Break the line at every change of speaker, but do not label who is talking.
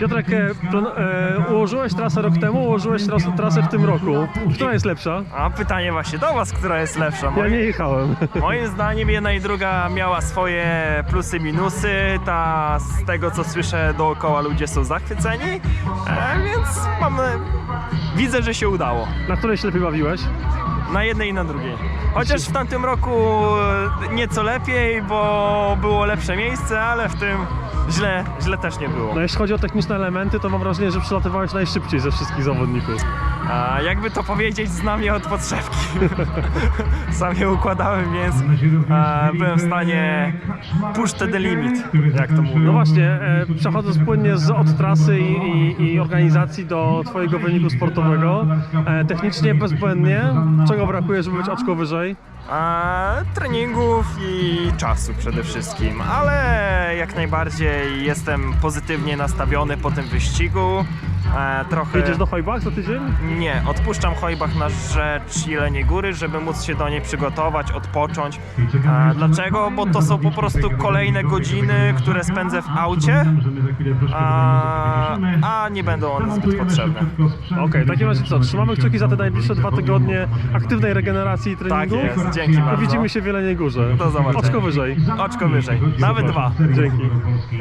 Piotrek, e, plan- e, ułożyłeś trasę rok temu, ułożyłeś tras- trasę w tym roku. Która jest lepsza?
A pytanie właśnie do was, która jest lepsza?
Ja nie jechałem.
moim zdaniem jedna i druga miała swoje plusy, minusy. Ta z tego co słyszę dookoła ludzie są zachwyceni, e, więc mam, widzę, że się udało.
Na której się lepiej bawiłeś?
Na jednej i na drugiej. Chociaż w tamtym roku e, nieco lepiej, bo było lepsze miejsce, ale w tym źle, źle też nie było.
No jeśli chodzi o techniczne elementy, to mam wrażenie, że przylatywałeś najszybciej ze wszystkich zawodników.
A jakby to powiedzieć, znam je od podszewki. Sam je układałem, więc e, byłem w stanie push to the limit, jak to mówią.
No właśnie, e, przechodząc płynnie z, od trasy i, i, i organizacji do twojego wyniku sportowego, e, technicznie bezbłędnie, czego brakuje, żeby być oczko wyżej?
A, treningów i czasu przede wszystkim, ale jak najbardziej jestem pozytywnie nastawiony po tym wyścigu. E, trochę...
Jedziesz do Hojbach za tydzień?
Nie, odpuszczam Hojbach na rzecz Jelenie Góry, żeby móc się do niej przygotować, odpocząć. A dlaczego? Bo to są po prostu kolejne godziny, które spędzę w aucie, a, a nie będą one zbyt potrzebne.
Okej, w takim razie co, trzymamy kciuki za te najbliższe dwa tygodnie aktywnej regeneracji i
Tak
treningów.
jest, dzięki
I
bardzo.
widzimy się w Jeleniej Górze.
Do zobaczenia.
Oczko wyżej.
Oczko wyżej, nawet dwa.
Dzięki.